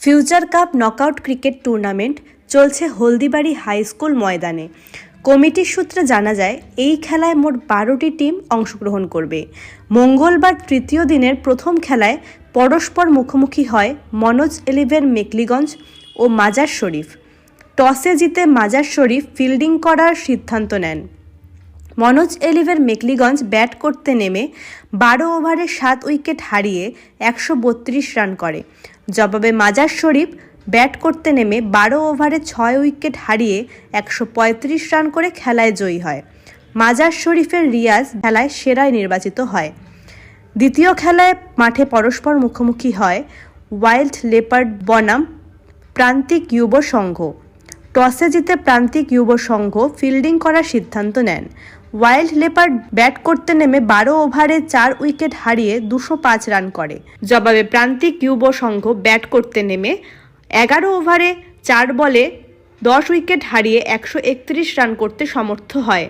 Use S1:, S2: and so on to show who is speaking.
S1: Future cup knockout cricket tournament চলছে Haldibari high school ময়দানে। কমিটির সূত্রে জানা যায়, এই খেলায় মোট বারোটি টিম অংশগ্রহণ করবে। মঙ্গলবার তৃতীয় দিনের প্রথম খেলায় পরস্পর মুখোমুখি হয় মনোজ এলিভেন মেকলিগঞ্জ ও মাজার শরীফ। টসে জিতে মাজার শরীফ ফিল্ডিং করার সিদ্ধান্ত নেন। মনোজ এলিভের মেকলিগঞ্জ ব্যাট করতে নেমে বারো ওভারে সাত উইকেট হারিয়ে একশো বত্রিশ রান করে। জবাবে মাজার শরীফ ব্যাট করতে নেমে বারো ওভারে ছয় উইকেট হারিয়ে একশো পঁয়ত্রিশ রান করে খেলায় জয়ী হয়। মাজার শরীফের রিয়াজ খেলায় সেরায় নির্বাচিত হয়। দ্বিতীয় খেলায় মাঠে পরস্পর মুখোমুখি হয় ওয়াইল্ড লেপার্ড বনাম প্রান্তিক যুব সংঘ। টসে জিতে প্রান্তিক যুব সংঘ ফিল্ডিং করার সিদ্ধান্ত নেন। ওয়াইল্ড লেপার ব্যাট করতে নেমে বারো ওভারে চার উইকেট হারিয়ে দুশো পাঁচ রান করে। জবাবে প্রান্তিক যুব সংঘ ব্যাট করতে নেমে এগারো ওভারে চার বলে দশ উইকেট হারিয়ে একশো একত্রিশ রান করতে সমর্থ হয়।